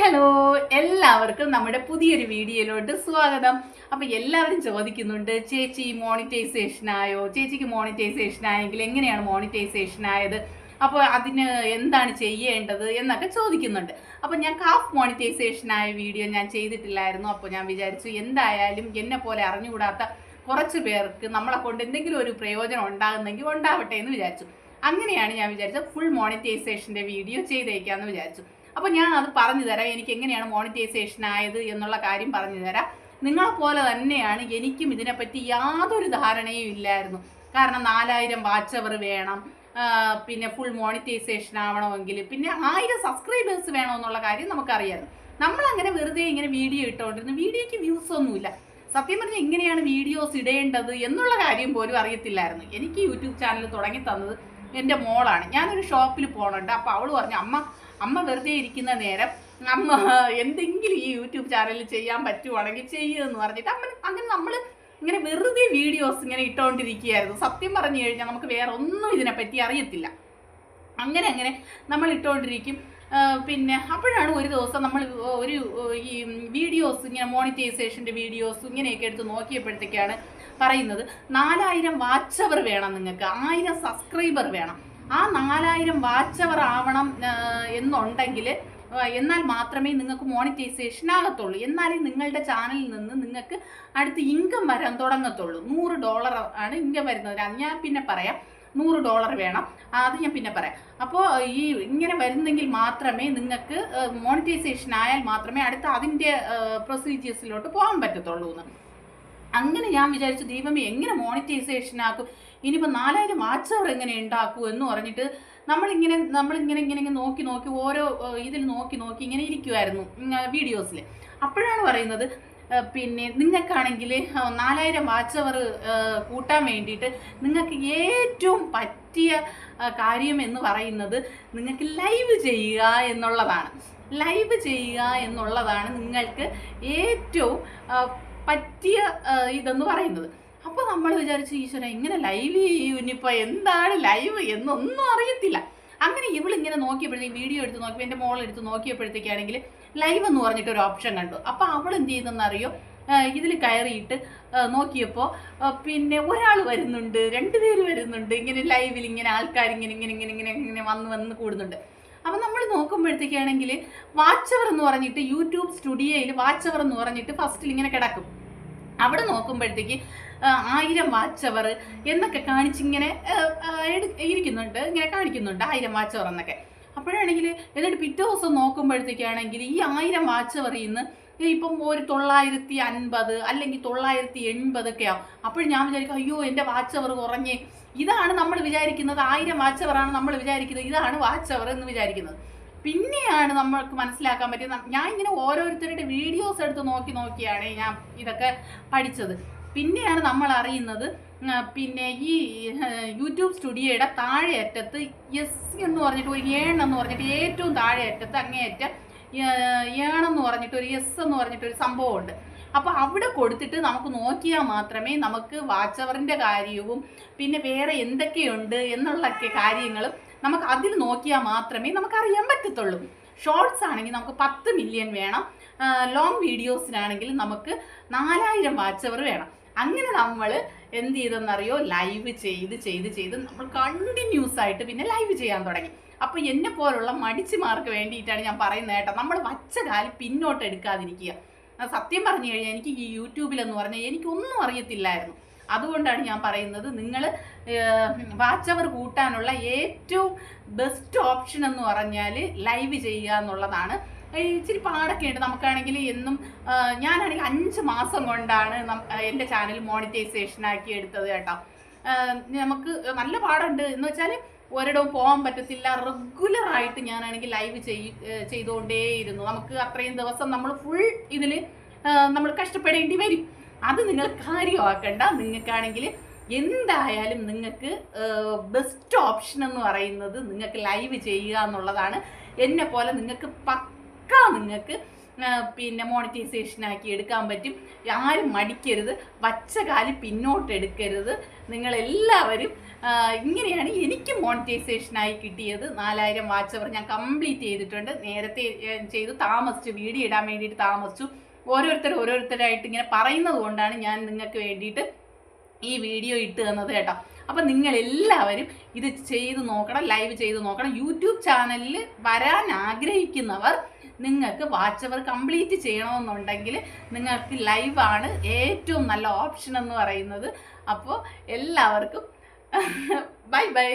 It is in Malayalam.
ഹലോ എല്ലാവർക്കും നമ്മുടെ പുതിയൊരു വീഡിയോയിലോട്ട് സ്വാഗതം. അപ്പൊ എല്ലാവരും ചോദിക്കുന്നുണ്ട് ചേച്ചി മോണിറ്റൈസേഷൻ ആയോ? ചേച്ചിക്ക് മോണിറ്റൈസേഷൻ ആയെങ്കിൽ എങ്ങനെയാണ് മോണിറ്റൈസേഷൻ ആയത്? അപ്പോൾ അതിന് എന്താണ് ചെയ്യേണ്ടത്? എന്നൊക്കെ ചോദിക്കുന്നുണ്ട്. അപ്പോൾ ഞാൻ കാഫ് മോണിറ്റൈസേഷൻ ആയ വീഡിയോ ഞാൻ ചെയ്തിട്ടില്ലായിരുന്നു. അപ്പോൾ ഞാൻ വിചാരിച്ചു എന്തായാലും എന്നെ പോലെ അറിഞ്ഞുകൂടാത്ത കുറച്ച് പേർക്ക് നമ്മളെ കൊണ്ട് എന്തെങ്കിലും ഒരു പ്രയോജനം ഉണ്ടാകുന്നെങ്കിൽ ഉണ്ടാവട്ടെ എന്ന് വിചാരിച്ചു. അങ്ങനെയാണ് ഞാൻ വിചാരിച്ചത്. ഫുൾ മോണിറ്റൈസേഷന്റെ വീഡിയോ ചെയ്തേക്കാമെന്ന് വിചാരിച്ചു. അപ്പോൾ ഞാൻ അത് പറഞ്ഞു തരാം എനിക്ക് എങ്ങനെയാണ് മോണിറ്റൈസേഷൻ ആയത് എന്നുള്ള കാര്യം പറഞ്ഞു തരാം നിങ്ങളെ പോലെ തന്നെയാണ് എനിക്കും ഇതിനെപ്പറ്റി യാതൊരു ധാരണയും ഇല്ലായിരുന്നു. കാരണം നാലായിരം വാച്ച് അവർ വേണം പിന്നെ ഫുൾ മോണിറ്റൈസേഷൻ ആവണമെങ്കിൽ പിന്നെ ആയിരം സബ്സ്ക്രൈബേഴ്സ് വേണമെന്നുള്ള കാര്യം നമുക്കറിയാമായിരുന്നു നമ്മളങ്ങനെ വെറുതെ ഇങ്ങനെ വീഡിയോ ഇട്ടുകൊണ്ടിരുന്നു വീഡിയോയ്ക്ക് വ്യൂസ് ഒന്നുമില്ല. സത്യം പറഞ്ഞാൽ എങ്ങനെയാണ് വീഡിയോസ് ഇടേണ്ടത് എന്നുള്ള കാര്യം പോലും അറിയത്തില്ലായിരുന്നു. എനിക്ക് യൂട്യൂബ് ചാനൽ തുടങ്ങി തന്നത് എന്റെ മോളാണ്. ഞാനൊരു ഷോപ്പിൽ പോകണുണ്ട് അപ്പോൾ അവൾ പറഞ്ഞു അമ്മ അമ്മ വെറുതെ ഇരിക്കുന്ന നേരം അമ്മ എന്തെങ്കിലും ഈ യൂട്യൂബ് ചാനലിൽ ചെയ്യാൻ പറ്റുവാണെങ്കിൽ ചെയ്യുമെന്ന് പറഞ്ഞിട്ട് അമ്മ അങ്ങനെ നമ്മൾ ഇങ്ങനെ വെറുതെ വീഡിയോസ് ഇങ്ങനെ ഇട്ടുകൊണ്ടിരിക്കുകയായിരുന്നു സത്യം പറഞ്ഞു കഴിഞ്ഞാൽ നമുക്ക് വേറെ ഒന്നും ഇതിനെപ്പറ്റി അറിയത്തില്ല. അങ്ങനെ അങ്ങനെ നമ്മൾ ഇട്ടുകൊണ്ടിരിക്കും പിന്നെ അപ്പോഴാണ് ഒരു ദിവസം നമ്മൾ ഒരു ഈ വീഡിയോസ് ഇങ്ങനെ മോണിറ്റൈസേഷന്റെ വീഡിയോസ് ഇങ്ങനെയൊക്കെ എടുത്ത് നോക്കിയപ്പോഴത്തേക്കാണ് പറയുന്നത് നാലായിരം വാച്ചവർ വേണം നിങ്ങൾക്ക് ആയിരം സബ്സ്ക്രൈബർ വേണം. ആ നാലായിരം വാച്ച് അവർ ആവണം എന്നുണ്ടെങ്കിൽ എന്നാൽ മാത്രമേ നിങ്ങൾക്ക് മോണിറ്റൈസേഷൻ ആകത്തുള്ളൂ. എന്നാലേ നിങ്ങളുടെ ചാനലിൽ നിന്ന് നിങ്ങൾക്ക് അടുത്ത് ഇൻകം വരാൻ തുടങ്ങത്തുള്ളൂ. നൂറ് ഡോളർ ആണ് ഇൻകം വരുന്നത്. ഞാൻ പിന്നെ പറയാം. നൂറ് ഡോളർ വേണം. അത് ഞാൻ പിന്നെ പറയാം. അപ്പോൾ ഈ ഇങ്ങനെ വരുന്നെങ്കിൽ മാത്രമേ നിങ്ങൾക്ക് മോണിറ്റൈസേഷൻ ആയാൽ മാത്രമേ അടുത്ത അതിന്റെ പ്രൊസീജിയേഴ്സിലോട്ട് പോകാൻ പറ്റത്തുള്ളൂ എന്ന് അങ്ങനെ ഞാൻ വിചാരിച്ചു ദൈവമേ എങ്ങനെ മോണിറ്റൈസേഷൻ ആക്കും? ഇനിയിപ്പോൾ നാലായിരം വാച്ച് അവർ എങ്ങനെ ഉണ്ടാക്കൂ എന്ന് പറഞ്ഞിട്ട് നമ്മളിങ്ങനെ നമ്മളിങ്ങനെ ഇങ്ങനെ ഇങ്ങനെ നോക്കി നോക്കി ഓരോ ഇതിൽ നോക്കി നോക്കി ഇങ്ങനെ ഇരിക്കുമായിരുന്നു വീഡിയോസിൽ അപ്പോഴാണ് പറയുന്നത് പിന്നെ നിങ്ങൾക്കാണെങ്കിൽ നാലായിരം വാച്ച് അവർ കൂട്ടാൻ വേണ്ടിയിട്ട് നിങ്ങൾക്ക് ഏറ്റവും പറ്റിയ കാര്യം എന്ന് പറയുന്നത് നിങ്ങൾക്ക് ലൈവ് ചെയ്യുക എന്നുള്ളതാണ്. ലൈവ് ചെയ്യുക എന്നുള്ളതാണ് നിങ്ങൾക്ക് ഏറ്റവും പറ്റിയ ഇതെന്ന് പറയുന്നത്. അപ്പോൾ നമ്മൾ വിചാരിച്ചു ഈശ്വര ഇങ്ങനെ ലൈവ് ചെയ്യും ഇനിയിപ്പോൾ എന്താണ് ലൈവ് എന്നൊന്നും അറിയത്തില്ല. അങ്ങനെ ഇവളിങ്ങനെ നോക്കിയപ്പോഴത്തേക്ക് വീഡിയോ എടുത്ത് നോക്കിയപ്പോൾ എന്റെ എടുത്ത് നോക്കിയപ്പോഴത്തേക്കാണെങ്കിൽ ലൈവ് എന്ന് പറഞ്ഞിട്ട് ഒരു ഓപ്ഷൻ കണ്ടു. അപ്പോൾ അവൾ എന്ത് ചെയ്തെന്ന് അറിയോ ഇതിൽ കയറിയിട്ട് നോക്കിയപ്പോൾ പിന്നെ ഒരാൾ വരുന്നുണ്ട് രണ്ടുപേര് വരുന്നുണ്ട്. ഇങ്ങനെ ലൈവിൽ ഇങ്ങനെ ആൾക്കാർ ഇങ്ങനെ ഇങ്ങനെ ഇങ്ങനെ ഇങ്ങനെ ഇങ്ങനെ വന്ന് വന്ന് കൂടുന്നുണ്ട്. അപ്പം നമ്മൾ നോക്കുമ്പോഴത്തേക്കാണെങ്കിൽ വാച്ചവർ എന്ന് പറഞ്ഞിട്ട് യൂട്യൂബ് സ്റ്റുഡിയോയിൽ വാച്ചവർ എന്ന് പറഞ്ഞിട്ട് ഫസ്റ്റിൽ ഇങ്ങനെ കിടക്കും. അവിടെ നോക്കുമ്പോഴത്തേക്ക് ആയിരം വാച്ചവർ എന്നൊക്കെ കാണിച്ചിങ്ങനെ ഇരിക്കുന്നുണ്ട് ഇങ്ങനെ കാണിക്കുന്നുണ്ട് ആയിരം വാച്ചവർ എന്നൊക്കെ. അപ്പോഴാണെങ്കിൽ എന്നിട്ട് പിറ്റേ ദിവസം നോക്കുമ്പോഴത്തേക്കാണെങ്കിൽ ഈ ആയിരം വാച്ചവറിൽ നിന്ന് ഇപ്പം ഒരു തൊള്ളായിരത്തി അൻപത് അല്ലെങ്കിൽ തൊള്ളായിരത്തി എൺപതൊക്കെ ആവും. അപ്പോൾ ഞാൻ വിചാരിക്കും അയ്യോ എന്റെ വാച്ചവർ കുറഞ്ഞേ. ഇതാണ് നമ്മൾ വിചാരിക്കുന്നത്. ആയിരം വാച്ചവറാണ് നമ്മൾ വിചാരിക്കുന്നത്. ഇതാണ് വാച്ചവർ എന്ന് വിചാരിക്കുന്നത്. പിന്നെയാണ് നമ്മൾക്ക് മനസ്സിലാക്കാൻ പറ്റിയത്. ഞാൻ ഇങ്ങനെ ഓരോരുത്തരുടെ വീഡിയോസ് എടുത്ത് നോക്കി നോക്കിയാണ് ഞാൻ ഇതൊക്കെ പഠിച്ചത്. പിന്നെയാണ് നമ്മൾ അറിയുന്നത് പിന്നെ ഈ യൂട്യൂബ് സ്റ്റുഡിയോയുടെ താഴെ അറ്റത്ത് എസ് എന്ന് പറഞ്ഞിട്ട് ഒരു ഏണെന്ന് പറഞ്ഞിട്ട് ഏറ്റവും താഴെ അറ്റത്ത് അങ്ങേയറ്റം ഏണെന്ന് പറഞ്ഞിട്ട് ഒരു എസ് എന്ന് പറഞ്ഞിട്ട് ഒരു സംഭവമുണ്ട്. അപ്പോൾ അവിടെ കൊടുത്തിട്ട് നമുക്ക് നോക്കിയാൽ മാത്രമേ നമുക്ക് വാച്ചവറിന്റെ കാര്യവും പിന്നെ വേറെ എന്തൊക്കെയുണ്ട് എന്നുള്ളൊക്കെ കാര്യങ്ങളും നമുക്ക് അതിൽ നോക്കിയാൽ മാത്രമേ നമുക്ക് അറിയാൻ പറ്റത്തുള്ളൂ. ഷോർട്സ് ആണെങ്കിൽ നമുക്ക് പത്ത് മില്യൺ വേണം. ലോങ് വീഡിയോസിനാണെങ്കിൽ നമുക്ക് നാലായിരം വാച്ചവർ വേണം. അങ്ങനെ നമ്മൾ എന്ത് ചെയ്തെന്നറിയോ? ലൈവ് ചെയ്ത് ചെയ്ത് ചെയ്ത് നമ്മൾ കണ്ടിന്യൂസ് ആയിട്ട് പിന്നെ ലൈവ് ചെയ്യാൻ തുടങ്ങി. അപ്പോൾ എന്നെ പോലുള്ള മടിച്ചുമാർക്ക് വേണ്ടിയിട്ടാണ് ഞാൻ പറയുന്നത് കേട്ടോ. നമ്മൾ വച്ച കാലി പിന്നോട്ട് എടുക്കാതിരിക്കുക. സത്യം പറഞ്ഞു കഴിഞ്ഞാൽ എനിക്ക് ഈ യൂട്യൂബിലെന്ന് പറഞ്ഞാൽ എനിക്കൊന്നും അറിയത്തില്ലായിരുന്നു. അതുകൊണ്ടാണ് ഞാൻ പറയുന്നത്. നിങ്ങൾ വാച്ച് അവർ കൂട്ടാനുള്ള ഏറ്റവും ബെസ്റ്റ് ഓപ്ഷൻ എന്ന് പറഞ്ഞാൽ ലൈവ് ചെയ്യുക എന്നുള്ളതാണ്. ഇച്ചിരി പാടൊക്കെ ഉണ്ട്. നമുക്കാണെങ്കിൽ എന്നും ഞാനാണെങ്കിൽ അഞ്ച് മാസം കൊണ്ടാണ് എന്റെ ചാനൽ മോണിറ്റൈസേഷൻ ആക്കി എടുത്തത് കേട്ടോ. നമുക്ക് നല്ല പാടുണ്ട്. എന്ന് വെച്ചാൽ ഒരിടവും പോകാൻ പറ്റത്തില്ല. റെഗുലറായിട്ട് ഞാനാണെങ്കിൽ ലൈവ് ചെയ് ചെയ്തുകൊണ്ടേയിരുന്നു. നമുക്ക് അത്രയും ദിവസം നമ്മൾ ഫുൾ ഇതിൽ നമ്മൾ കഷ്ടപ്പെടേണ്ടി വരും. അത് നിങ്ങൾ കാര്യമാക്കണ്ട. നിങ്ങൾക്കാണെങ്കിൽ എന്തായാലും നിങ്ങൾക്ക് ബെസ്റ്റ് ഓപ്ഷൻ എന്ന് പറയുന്നത് നിങ്ങൾക്ക് ലൈവ് ചെയ്യുക എന്നുള്ളതാണ്. എന്നെ പോലെ നിങ്ങൾക്ക് പക്ക നിങ്ങൾക്ക് പിന്നെ മോണിറ്റൈസേഷൻ ആക്കി എടുക്കാൻ പറ്റും. ആരും മടിക്കരുത്. വച്ച കാലി പിന്നോട്ട് എടുക്കരുത്. നിങ്ങളെല്ലാവരും ഇങ്ങനെയാണ് എനിക്ക് മോണിറ്റൈസേഷനായി കിട്ടിയത്. നാലായിരം വാച്ച് അവർ ഞാൻ കംപ്ലീറ്റ് ചെയ്തിട്ടുണ്ട്. നേരത്തെ ചെയ്തു താമസിച്ചു. വീഡിയോ ഇടാൻ വേണ്ടിയിട്ട് താമസിച്ചു. ഓരോരുത്തർ ഓരോരുത്തരായിട്ട് ഇങ്ങനെ പറയുന്നത് കൊണ്ടാണ് ഞാൻ നിങ്ങൾക്ക് വേണ്ടിയിട്ട് ഈ വീഡിയോ ഇട്ട് തന്നത് കേട്ടോ. അപ്പം നിങ്ങൾ എല്ലാവരും ഇത് ചെയ്ത് നോക്കണം ലൈവ് ചെയ്ത് നോക്കണം. യൂട്യൂബ് ചാനലിൽ വരാൻ ആഗ്രഹിക്കുന്നവർ നിങ്ങൾക്ക് വാച്ച് അവർ കംപ്ലീറ്റ് ചെയ്യണമെന്നുണ്ടെങ്കിൽ നിങ്ങൾക്ക് ലൈവാണ് ഏറ്റവും നല്ല ഓപ്ഷൻ എന്ന് പറയുന്നത്. അപ്പോൾ എല്ലാവർക്കും ബൈ ബൈ